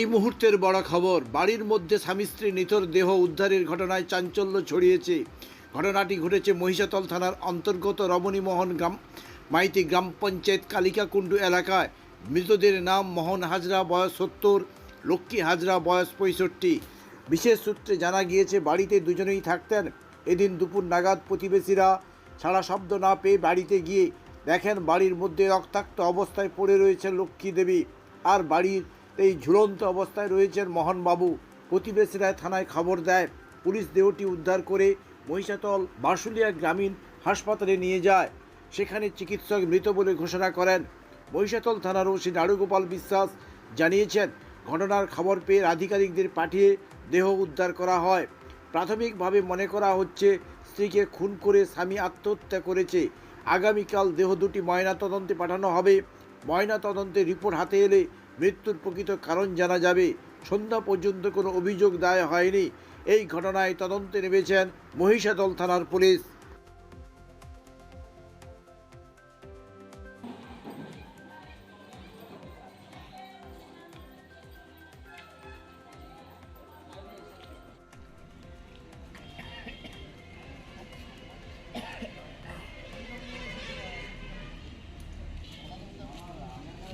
এই মুহূর্তের বড় খবর, বাড়ির মধ্যে স্বামী স্ত্রী নিথর দেহ উদ্ধারের ঘটনায় চাঞ্চল্য ছড়িয়েছে। ঘটনাটি ঘটেছে মহিষাতল থানার অন্তর্গত রমণীমোহন গ্রাম, মাইতি গ্রাম পঞ্চায়েত কালিকাকুণ্ডু এলাকায়। মৃতদের নাম মোহন হাজরা, বয়স সত্তর, লক্ষ্মী হাজরা, বয়স পঁয়ষট্টি। বিশেষ সূত্রে জানা গিয়েছে, বাড়িতে দুজনেই থাকতেন। এদিন দুপুর নাগাদ প্রতিবেশীরা সারা শব্দ না পেয়ে বাড়িতে গিয়ে দেখেন বাড়ির মধ্যে রক্তাক্ত অবস্থায় পড়ে রয়েছে লক্ষ্মী দেবী। আর বাড়ির এই ঝুলন্ত অবস্থায় রয়েছেন মোহনবাবু প্রতিবেশীরা থানায় খবর দেয়, পুলিশ দেহটি উদ্ধার করে মহিষাতল বাসুলিয়া গ্রামীণ হাসপাতালে নিয়ে যায়। সেখানে চিকিৎসক মৃত বলে ঘোষণা করেন। মহিষাতল থানার ওসি নাড়ুগোপাল বিশ্বাস জানিয়েছেন, ঘটনার খবর পেয়ে আধিকারিকদের পাঠিয়ে দেহ উদ্ধার করা হয়। প্রাথমিকভাবে মনে করা হচ্ছে, স্ত্রীকে খুন করে স্বামী আত্মহত্যা করেছে। আগামীকাল দেহ দুটি ময়নাতদন্তে পাঠানো হবে। ময়নাতদন্তের রিপোর্ট হাতে এলে মৃত্যুর প্রকৃত কারণ জানা যাবে। সন্ধ্যা পর্যন্ত কোনো অভিযোগ দায় হয়নি। এই ঘটনায় তদন্তে নেমেছেন মহিষাদল থানার পুলিশ।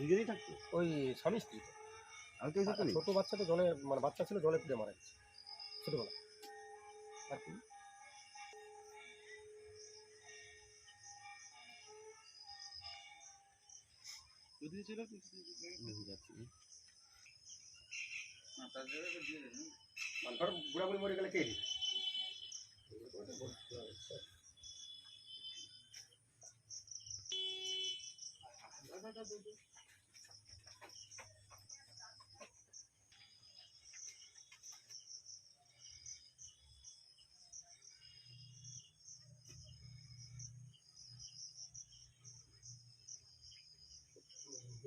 দুজনেই থাকতো? ওই স্বামী স্ত্রী তো। আমি তো এসে আর ছোট বাচ্চা তো জলে মানে বাচ্চা ছিল জলে পুড়ে মারা গেছে ছোটবেলা আর কি? মানে ধর বুড়া বুড়ি মরে গেলে কে?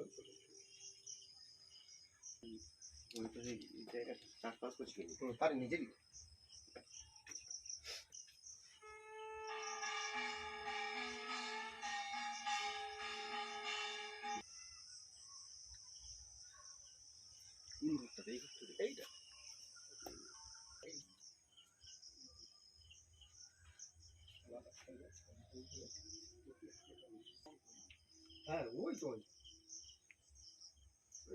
দিবে? হুম, তার নিজেরই এইটা হ্যাঁ ওই তো ওই।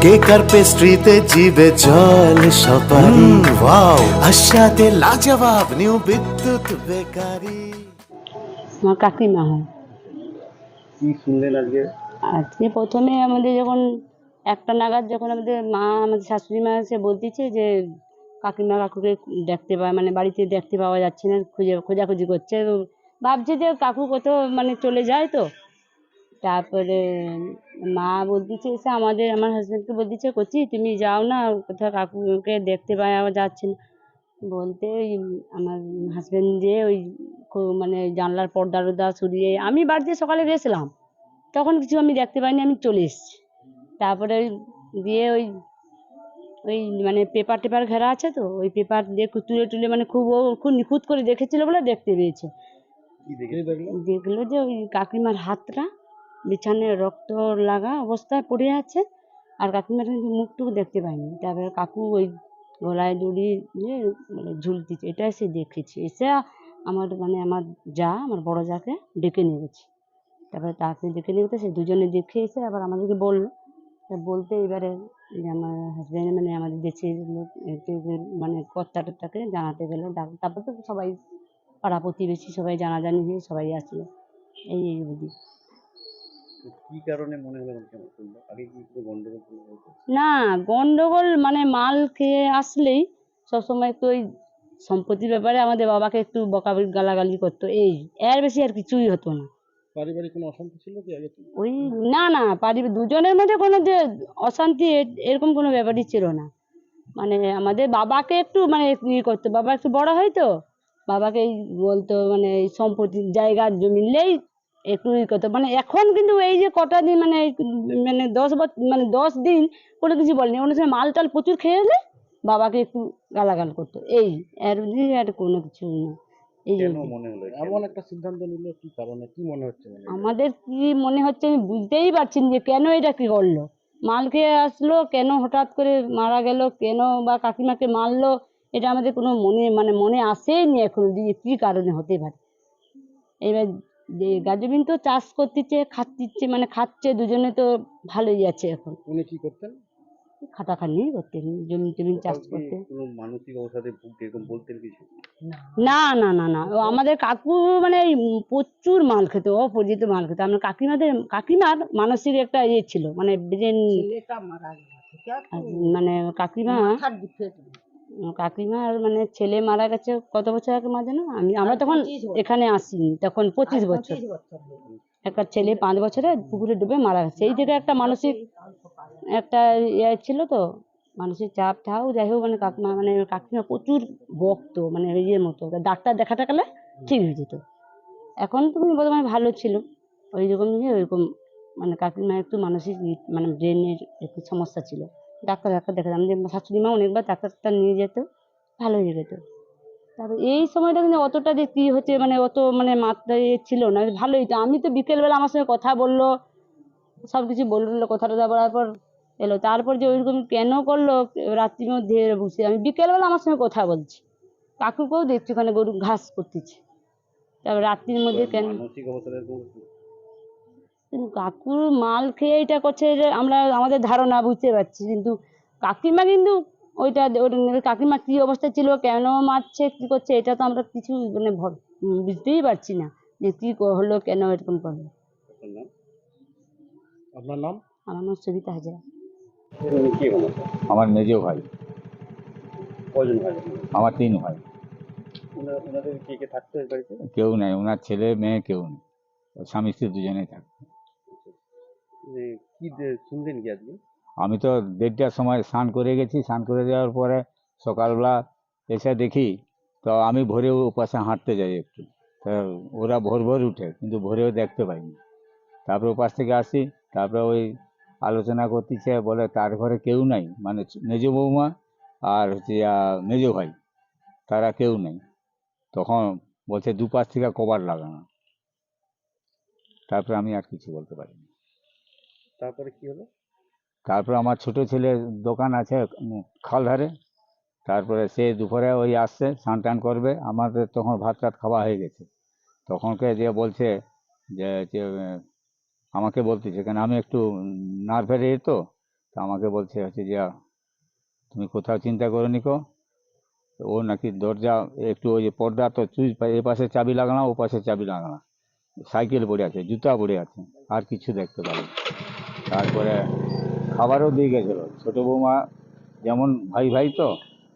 ওই। কেকার পেস্ট্রিতে জিবে জল সপারি ওয়াও। আশাতে লাজবাব নিউ বিদ্যুৎ বেকারি। আমার কাকিমা হয়। কি শুনলেন আজকে? আজকে প্রথমে আমাদের যখন একটা নাগাদ যখন আমাদের মা আমাদের শাশুড়ি মা এসে বলতেছে যে কাকিমা কাকুকে দেখতে পাওয়া মানে বাড়িতে দেখতে পাওয়া যাচ্ছে না খুঁজে খোঁজাখুঁজি করছে। তো ভাবছে যে কাকু কোথাও মানে চলে যায় তো। তারপরে মা বলতেছে এসে আমাদের আমার হাজব্যান্ডকে বলতেছে কচি তুমি যাও না কোথাও কাকুকে দেখতে পাওয়া যাচ্ছে না। বলতে ওই আমার হাজব্যান্ড যে ওই মানে জানলার পর্দা টর্দা সরিয়ে আমি বাড়িতে সকালে গেছিলাম। তখন কিছু আমি দেখতে পাইনি আমি চলে এসেছি। তারপরে ওই দিয়ে ওই ওই মানে পেপার টেপার ঘেরা আছে তো ওই পেপার দিয়ে তুলে তুলে মানে খুব ও খুব নিখুঁত করে দেখেছিল বলে দেখতে পেয়েছে। দেখল যে ওই কাকিমার হাতটা বিছানায় রক্ত লাগা অবস্থায় পড়ে আছে। আর কাকিমার কিন্তু মুখটুকু দেখতে পাইনি তারপরে কাকু ওই গলায় দড়ি দিয়ে মানে ঝুলতেছে এটা এসে দেখেছি। এসে আমার মানে আমার যা, আমার বড় যাকে ডেকে নিয়ে গেছে। তারপরে তাকে ডেকে নিয়ে গেছে, সে দুজনে দেখে এসে আবার আমাদেরকে বলল। বলতে এবারে আমার হাজব্যান্ড মানে আমাদের দেশের লোক মানে কর্তা টর্তাকে জানাতে গেলো। ডাক তারপর তো সবাই পাড়া প্রতিবেশী সবাই জানাজানি হয়ে সবাই আসলো। এই এই অবধি। কি কারণে মনে হলো আগে কি গন্ডগোল না গন্ডগোল মানে মাল খেয়ে আসলেই সবসময় একটু ওই সম্পত্তির ব্যাপারে আমাদের বাবাকে একটু বকাবকি গালাগালি করতো। এই এর বেশি আর কিছুই হতো না। পারিবারিক কোনো অশান্তি ছিল কি আগে ওই না না পারি দুজনের মধ্যে কোনো যে অশান্তি এরকম কোনো ব্যাপারই ছিল না। মানে আমাদের বাবাকে একটু মানে ইয়ে করতো বাবা একটু বড় হয় তো বাবাকে বলতো মানে সম্পত্তি জায়গার জমি নিলেই একটু ই করতো মানে এখন কিন্তু এই যে কটা দিন মানে এই মানে দশ বছর মানে দশ দিন কোনো কিছু বলেনি। অন্য সময় মাল টাল প্রচুর খেয়ে এলে বাবাকে একটু গালাগাল করতো। এই এর দিয়ে আর কোনো কিছু না। এই কেন মনে হলো? এমন একটা সিদ্ধান্ত নিল কি কারণে? কি মনে হচ্ছে মানে আমাদের কি মনে হচ্ছে আমি বুঝতেই পারছি না যে কেন এটা কি করল? মাল খেয়ে আসলো কেন হঠাৎ করে মারা গেল কেন বা কাকিমাকে মারলো এটা আমাদের কোনো মনে মানে মনে আসেনি এখন যে কী কারণে হতে পারে। এবার যে গাজবিন তো চাষ করতেছে খাচ্ছে মানে খাচ্ছে দুজনে তো ভালোই আছে এখন। উনি কি করতেন? খাটাখানি করতেন জমি টমি চাষ করতেন। কোনো মানসিক অবসাদে ভুগতে এরকম বলতেন কিছু? না না না না। ও আমাদের কাকু মানে প্রচুর মাল খেত অপরিচিত মাল খেত। আমার কাকিমাদের কাকিমার মানসিক একটা ইয়ে ছিল মানে ব্রেন মানে কাকিমা কাকিমার মানে ছেলে মারা গেছে কত বছর আগে মা জানো? আমি আমরা তখন এখানে আসিনি তখন পঁচিশ বছর। একটা ছেলে পাঁচ বছরে পুকুরে ডুবে মারা গেছে। এই থেকে একটা মানসিক একটা ইয়ে ছিল তো মানসিক চাপ ঠাও যাই হোক মানে কাকিমা মানে কাকিমা প্রচুর বকতো মানে ইয়ের মতো। ডাক্তার দেখাতে গেলে ঠিক হয়ে যেত। এখন তুমি বর্তমানে ভালো ছিল। ওই রকম নিয়ে ওইরকম মানে কাকিমা একটু মানসিক মানে ব্রেনের একটু সমস্যা ছিল। ডাক্তার ডাক্তার দেখাতাম যে শাশুড়ি মা অনেকবার ডাক্তার টাক্তার নিয়ে যেত ভালো হয়ে যেত তারপর এই সময়টা কিন্তু অতটা যে কী হচ্ছে মানে অত মানে মাত্রায় ইয়ে ছিল না, ভালোই তো। আমি তো বিকেলবেলা আমার সঙ্গে কথা বলল সব কিছু বলল কথা টথা বলার পর এলো। তারপর যে ওইরকম কেন করল, রাত্রির মধ্যে বসে, আমি বিকেলবেলা আমার সঙ্গে কথা বলছি। কাকুকেও দেখছি ওখানে গরু ঘাস করতেছে। তারপর রাত্রির মধ্যে কেন কাকুর মাল খেয়ে এটা করছে যে আমরা আমাদের ধারণা বুঝতে পারছি কিন্তু কাকিমা কিন্তু ওইটা কাকিমা কী অবস্থা ছিল কেন মারছে কী করছে এটা তো আমরা কিছু মানে বুঝতেই পারছি না যে কী হলো কেন এরকম করল। আপনার নাম? আপনার নাম? আমার নাম সবিতা হাজরা। আমার মেজ ভাই। ভাই? আমার তিন ভাই। কেউ নেই ওনার ছেলে মেয়ে কেউ নেই। স্বামী স্ত্রী দুজনেই থাকে কি শুনলেন কি আজকে? আমি তো দেড়টার সময় স্নান করে গেছি, স্নান করে যাওয়ার পরে সকালবেলা এসে দেখি, তো আমি ভোরে ওপাশে হাঁটতে যাই একটু। তো ওরা ভোর ভোর উঠে, কিন্তু ভোরেও দেখতে পাইনি। তারপরে ওপাশ থেকে আসি, তারপরে ওই আলোচনা করতেছে, বলে তার ঘরে কেউ নাই মানে মেজ বৌমা আর হচ্ছে মেজ ভাই, তারা কেউ নেই। তখন বলছে, দুপাশ থেকে কভার লাগানো। তারপরে আমি আর কিছু বলতে পারিনি। তারপরে কি হলো? তারপরে আমার ছোট ছেলের দোকান আছে উম, খাল ধারে তারপরে সে দুপুরে ওই আসছে স্নান টান করবে। আমাদের তখন ভাত টাত খাওয়া হয়ে গেছে। তখনকে যে বলছে যে আমাকে বলতেছে কেন আমি একটু নার্ভের এ তো আমাকে বলছে হচ্ছে যে তুমি কোথাও চিন্তা করো নিকো ও নাকি দরজা একটু ওই যে পর্দা তো চুই এ পাশে চাবি লাগানো ও পাশে চাবি লাগানো সাইকেল পড়ে আছে জুতা পড়ে আছে আর কিছু দেখতে পারিনি তারপরে খাবারও দিয়ে গেছিল। ছোটো বৌমা যেমন ভাই ভাই তো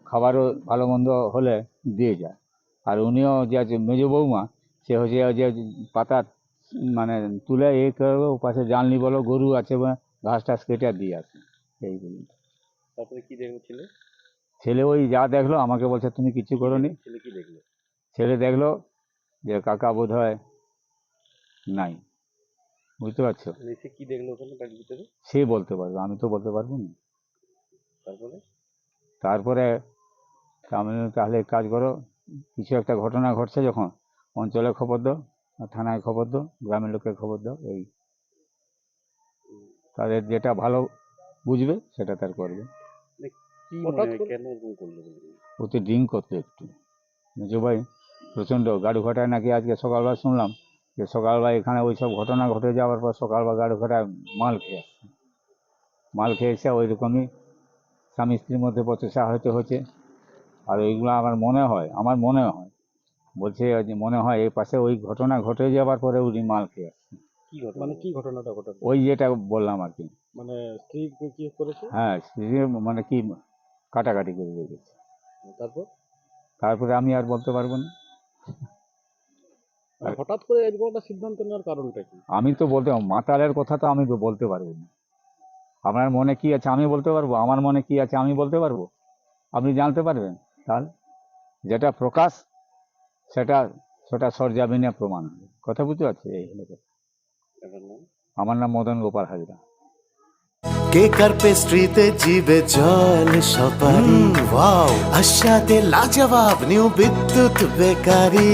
খাবারও ভালো মন্দ হলে দিয়ে যায়। আর উনিও যে আছে মেজো বৌমা সে হচ্ছে যে পাতা মানে তুলে এ করবে ও পাশে জানলি বলো গরু আছে বা ঘাস টাস কেটে দিয়ে আসে। এই পর্যন্ত। তারপরে কি দেখল ছেলে? ছেলে ওই যা দেখল আমাকে বলছে তুমি কিছু করো নি ছেলে কি দেখল? ছেলে দেখল যে কাকা বোধ হয় নাই। বুঝতে পারছ? এসে কি দেখল ওখানে বাড়ির ভিতরে? সে বলতে পারবে আমি তো বলতে পারব না। তারপরে? তারপরে আমি তাহলে এক কাজ করো কিছু একটা ঘটনা ঘটছে যখন অঞ্চলে খবর দাও আর থানায় খবর দাও গ্রামের লোকের খবর দাও এই। তাদের যেটা ভালো বুঝবে সেটা তার করবে। কি মনে মনে হয়? ওতে ড্রিঙ্ক করতো একটু। মেজো ভাই প্রচণ্ড গাড়ি ঘটায় নাকি আজকে সকালবেলা শুনলাম যে সকালবেলা এখানে ওই সব ঘটনা ঘটে যাওয়ার পর সকালবেলা গাড়ি ঘোড়া মাল খেয়ে আসছে মাল খেয়ে এসে ওই রকমই স্বামী স্ত্রীর মধ্যে বচসা হয়তো হচ্ছে। আর ওইগুলো আমার মনে হয় আমার মনে হয়। বলছে যে মনে হয় এই পাশে ওই ঘটনা ঘটে যাওয়ার পরে উনি মাল খেয়ে আসছে। কি ঘটনা? মানে কি ঘটনাটা ঘটে ওই যেটা বললাম আর কি। মানে স্ত্রী কি করেছে? হ্যাঁ স্ত্রী মানে কি কাটাকাটি করে রেখেছে। তারপর? তারপরে আমি আর বলতে পারব না। হঠাৎ করে এরকম একটা সিদ্ধান্ত নেওয়ার কারণটা কি? আমি তো বলতে মাতালের কথা তো আমি বলতে পারব না। আপনার মনে কি আছে আমি বলতে পারব? আমার মনে কি আছে আমি বলতে পারব? আপনি জানতে পারবেন। তাহলে যেটা প্রকাশ সেটা সেটা সরজামিনে প্রমাণ হবে। কথা বুঝতে পারছি? এই হলো কথা। আমার নাম মদন গোপাল হাজরা। কেকার পেস্ট্রিতে জিবে জল সপারি? ওয়াও আশাতে লাজবাব new Bidyut bakery.